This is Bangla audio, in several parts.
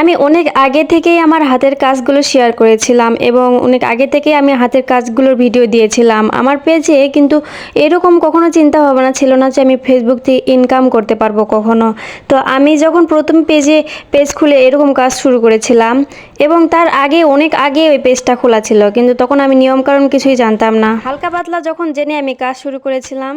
আমি অনেক আগে থেকেই আমার হাতের কাজগুলো শেয়ার করেছিলাম এবং অনেক আগে থেকেই আমি হাতের কাজগুলোর ভিডিও দিয়েছিলাম। আমার পেজে কিন্তু এরকম কখনো চিন্তা ভাবনা ছিল না যে আমি ফেসবুক থেকে ইনকাম করতে পারব কখনো। তো আমি যখন প্রথম পেজে পেজ খুলে এরকম কাজ শুরু করেছিলাম এবং তার আগে অনেক আগে ওই পেজটা খোলা ছিল, কিন্তু তখন আমি নিয়মকানুন কিছুই জানতাম না। হালকা পাতলা যখন জেনে আমি কাজ শুরু করেছিলাম,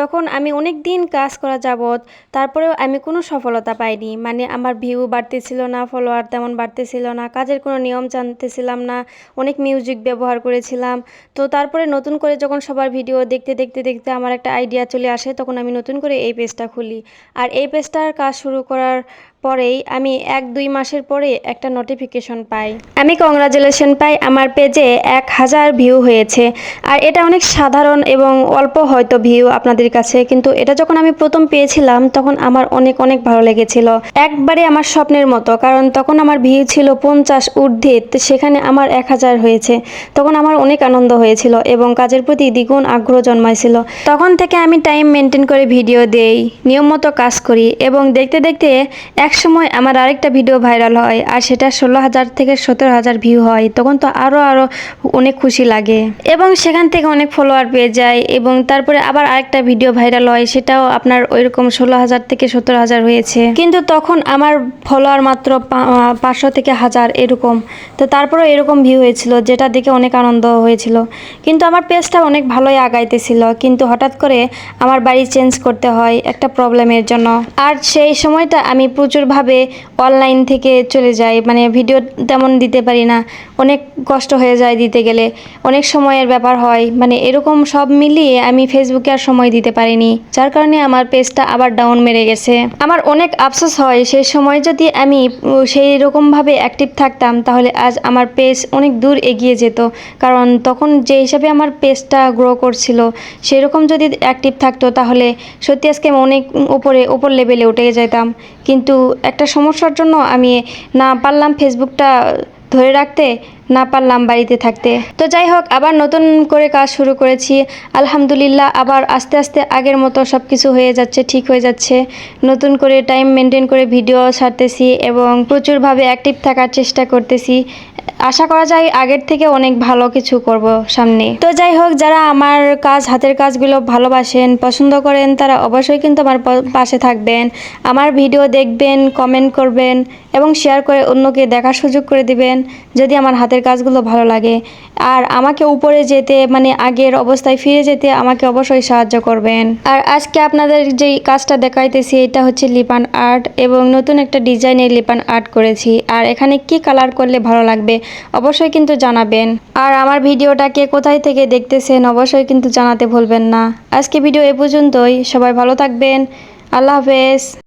তখন আমি অনেক দিন কাজ করা যাবৎ, তারপরেও আমি কোনো সফলতা পাইনি। মানে আমার ভিউ বাড়তেছিল না ফলোয়ার তেমন বাড়তেছিল না, কাজের কোনো নিয়ম জানতেছিলাম না, অনেক মিউজিক ব্যবহার করেছিলাম। তো তারপরে নতুন করে যখন সবার ভিডিও দেখতে দেখতে দেখতে আমার একটা আইডিয়া চলে আসে, তখন আমি নতুন করে এই পেজটা খুলি। আর এই পেজটার কাজ শুরু করার পরেই আমি এক দুই মাসের পরে একটা নোটিফিকেশন পাই। আমি কংগ্রাচুলেশন পাই, আমার পেজে এক হাজার ভিউ হয়েছে। আর এটা অনেক সাধারণ এবং অল্প হয়তো ভিউ আপনাদের কাছে, কিন্তু এটা যখন আমি প্রথম পেয়েছিলাম, তখন আমার অনেক অনেক ভালো লেগেছিল। একবারে আমার স্বপ্নের মতো, কারণ তখন আমার ভিউ ছিল পঞ্চাশ ঊর্ধ্বে সেখানে আমার এক হাজার হয়েছে। তখন আমার অনেক আনন্দ হয়েছিল এবং কাজের প্রতি দ্বিগুণ আগ্রহ জন্মাইছিল। তখন থেকে আমি টাইম মেনটেন করে ভিডিও দেই নিয়ম মতো কাজ করি এবং দেখতে দেখতে এক সময় আমার আরেকটা ভিডিও ভাইরাল হয় আর সেটা ষোলো হাজার থেকে সতেরো হাজার ভিউ হয়। তখন তো আরও আরও অনেক খুশি লাগে। এবং সেখান থেকে অনেক ফলোয়ার পেয়ে যায় এবং তারপরে আবার আরেকটা ভিডিও ভাইরাল হয়, সেটাও আপনার ওইরকম ষোলো হাজার থেকে সতেরো হাজার হয়েছে। কিন্তু তখন আমার ফলোয়ার মাত্র পাঁচশো থেকে হাজার এরকম। তো তারপরেও এরকম ভিউ হয়েছিল, যেটা দেখে অনেক আনন্দ হয়েছিল। কিন্তু আমার পেজটা অনেক ভালোই আগাইতেছিল। কিন্তু হঠাৎ করে আমার বাড়ি চেঞ্জ করতে হয় একটা প্রবলেমের জন্য। আর সেই সময়টা আমি প্রচুরভাবে অনলাইন থেকে চলে যায়। মানে ভিডিও তেমন দিতে পারি না। অনেক কষ্ট হয়ে যায় দিতে গেলে। অনেক সময়ের ব্যাপার হয়। মানে এরকম সব মিলিয়ে আমি ফেসবুকে আর সময় দিতে পারিনি। যার কারণে আমার পেজটা আবার ডাউন মেরে গেছে। আমার অনেক আফসোস হয়। সেই সময় যদি আমি সেই রকমভাবে অ্যাক্টিভ থাকতাম, তাহলে আজ আমার পেজ অনেক দূর এগিয়ে যেত। কারণ তখন যে হিসাবে আমার পেজটা গ্রো করছিল, সেরকম যদি অ্যাক্টিভ থাকতো, তাহলে সত্যি আজকে অনেক উপরে, উপর লেভেলে উঠে যেতাম। কিন্তু একটা সমস্যার জন্য আমি না পারলাম ফেসবুকটা ধরে রাখতে। না পারলাম বাড়িতে থাকতে। তো যাই হোক, আবার নতুন করে কাজ শুরু করেছি। আলহামদুলিল্লাহ, আবার আস্তে আস্তে আগের মতো সব কিছু হয়ে যাচ্ছে, ঠিক হয়ে যাচ্ছে। নতুন করে টাইম মেনটেন করে ভিডিও ছাড়তেছি এবং প্রচুরভাবে অ্যাক্টিভ থাকার চেষ্টা করতেছি। আশা করা যায় আগের থেকে অনেক ভালো কিছু করব সামনে। তো যাই হোক, যারা আমার কাজ, হাতের কাজগুলো ভালোবাসেন, পছন্দ করেন, তারা অবশ্যই কিন্তু আমার পাশে থাকবেন। আমার ভিডিও দেখবেন কমেন্ট করবেন এবং শেয়ার করে অন্যকে দেখার সুযোগ করে দিবেন। যদি আমার হাতের কাজগুলো ভালো লাগে। আর আমাকে উপরে যেতে মানে আগের অবস্থায় ফিরে যেতে আমাকে অবশ্যই সাহায্য করবেন। আর আজকে আপনাদের যেই কাজটা দেখাইতেছি, এটা হচ্ছে লিপান আর্ট এবং নতুন একটা ডিজাইনের লিপান আর্ট করেছি। আর এখানে কি কালার করলে ভালো লাগবে অবশ্যই কিন্তু জানাবেন। আর আমার ভিডিওটাকে কোথায় থেকে দেখতেছেন অবশ্যই কিন্তু জানাতে ভুলবেন না। আজকে ভিডিও এ পর্যন্তই। সবাই ভালো থাকবেন। আল্লাহ হাফেজ।